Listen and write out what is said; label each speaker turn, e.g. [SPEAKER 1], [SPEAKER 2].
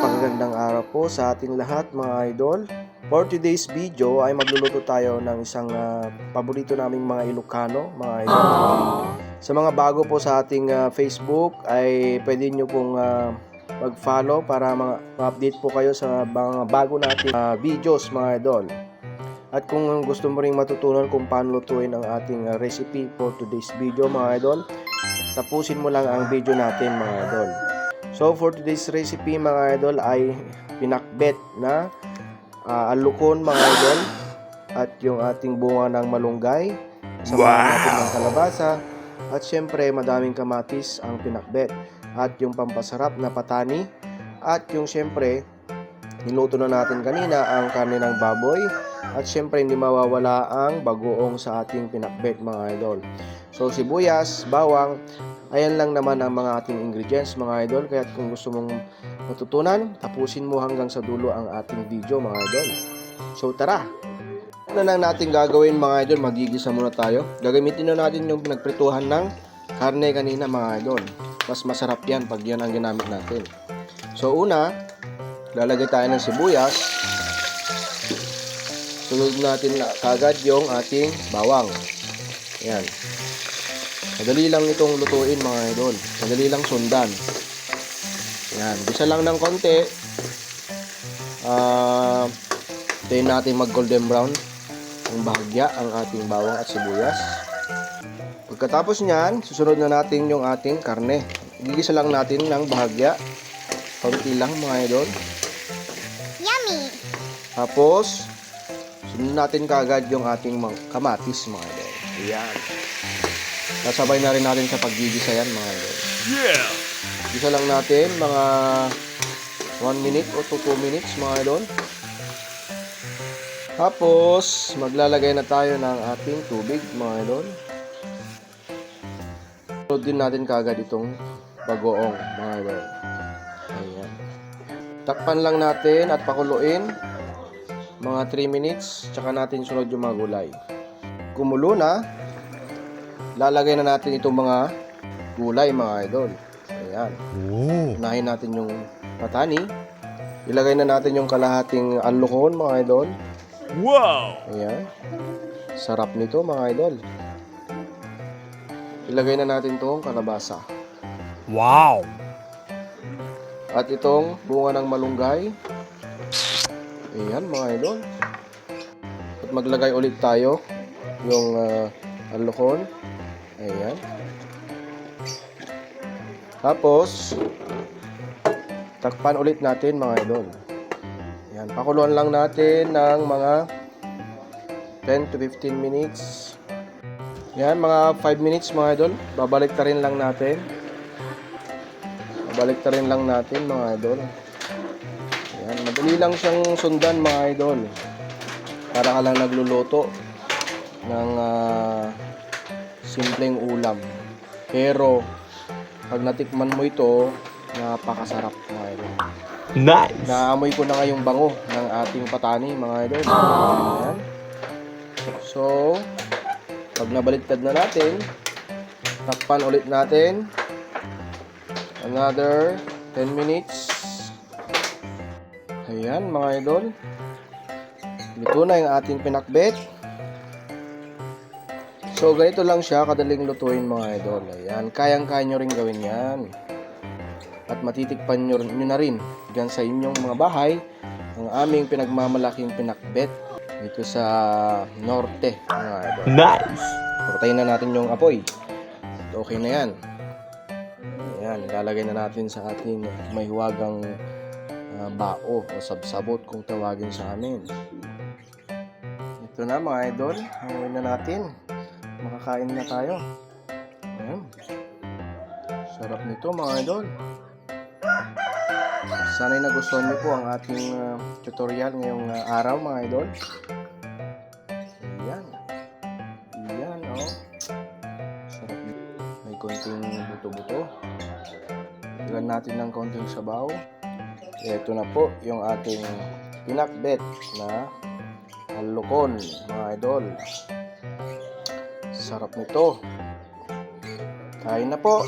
[SPEAKER 1] Napakagandang araw po sa ating lahat mga idol. For today's video ay magluluto tayo ng isang ah, paborito naming mga Ilocano, mga idol. Sa mga bago po sa ating ah, Facebook ay pwede nyo pong ah, mag-follow para mga ma-update po kayo sa mga bago nating ah, videos mga idol. At kung gusto mo ring matutunan kung paano lutuin ang ating ah, recipe for today's video mga idol, tapusin mo lang ang video natin mga idol. So for today's recipe mga idol ay pinakbet na ah, alukon mga idol at yung ating bunga ng malunggay. Kasama natin ng kalabasa. At syempre madaming kamatis ang pinakbet. At yung pampasarap na patani. At yung syempre niluto na natin kanina ang karne ng baboy. At syempre hindi mawawala ang bagoong sa ating pinakbet mga idol. So sibuyas, bawang, ayan lang naman ang mga ating ingredients mga idol. Kaya kung gusto mong matutunan, tapusin mo hanggang sa dulo ang ating video mga idol. So tara! Ano na natin gagawin mga idol, magigisa muna tayo. Gagamitin na natin yung pinagprituhan ng karne kanina mga idol. Mas masarap yan pag yan ang ginamit natin. So una, lalagay tayo ng sibuyas. Sunod natin na kagad yung ating bawang. Ayan. Madali lang itong lutuin mga idol. Madali lang sundan. Ayan. Bisa lang ng konti. Ah, tayo natin mag golden brown ang bahagya ang ating bawang at sibuyas. Pagkatapos niyan, susunod na natin yung ating karne. Gigisa lang natin ng bahagya. Konti lang mga idol.
[SPEAKER 2] Yummy!
[SPEAKER 1] Tapos, sunod natin kaagad yung ating kamatis mga idol. Ayan. Nasabay na rin natin sa paggigisa yan mga idol.
[SPEAKER 3] Yeah!
[SPEAKER 1] Gisa lang natin mga 1 minute o 2 minutes mga idol. Tapos, maglalagay na tayo ng ating tubig mga idol. Sunod din natin kaagad itong bagoong mga idol. Ayan. Takpan lang natin at pakuluin mga 3 minutes. Tsaka natin sunod yung mga gulay. Kumulo na. Lalagay na natin itong mga gulay mga idol. Ayan.
[SPEAKER 3] Oh.
[SPEAKER 1] Unahin natin yung patani. Ilagay na natin yung kalahating alukon mga idol.
[SPEAKER 3] Wow!
[SPEAKER 1] Ayan. Sarap nito mga idol. Ilagay na natin tong kalabasa.
[SPEAKER 3] Wow!
[SPEAKER 1] At itong bunga ng malunggay. Ayan mga idol. At maglagay ulit tayo yung uh, alukon. Ayan. Tapos, takpan ulit natin mga idol. Ayan, pakuluan lang natin ng mga 10 to 15 minutes. Yan, mga 5 minutes mga idol. Babalik ta rin lang natin. Babalik ta rin lang natin mga idol. Ayan, madali lang siyang sundan mga idol. Para ka lang nagluluto ng ah, simpleng ulam. Pero, pag natikman mo ito, napakasarap mga idol.
[SPEAKER 3] Nice!
[SPEAKER 1] Naamoy ko na nga yung bango ng ating patani, mga idol. Ayan. So, pag nabaliktad na natin, takpan ulit natin. Another 10 minutes. Ayan, mga idol. Luto na yung ating pinakbet. So, ganito lang siya, kadaling lutuin mga idol. Ayan, kayang-kaya nyo rin gawin yan at matitikpan nyo, nyo na rin dyan sa inyong mga bahay ang aming pinagmamalaking pinakbet dito sa norte mga idol.
[SPEAKER 3] Nice!
[SPEAKER 1] Patayin na natin yung apoy. Okay na yan. Ayan, ilalagay na natin sa ating may huwagang ah, bao o sabsabot kung tawagin sa amin. Ito na mga idol. Hanguin na natin. Makakain na tayo. Ayan. Sarap nito mga idol. Sana'y nagustuhan niyo po ang ating ah, tutorial ngayong ah, araw mga idol. Ayan. Ayan, oh. Sarap nito. May konting buto-buto. Ilan natin ng konting sabaw. Ito na po yung ating pinakbet na halukon mga idol sarap nito. Kain na po.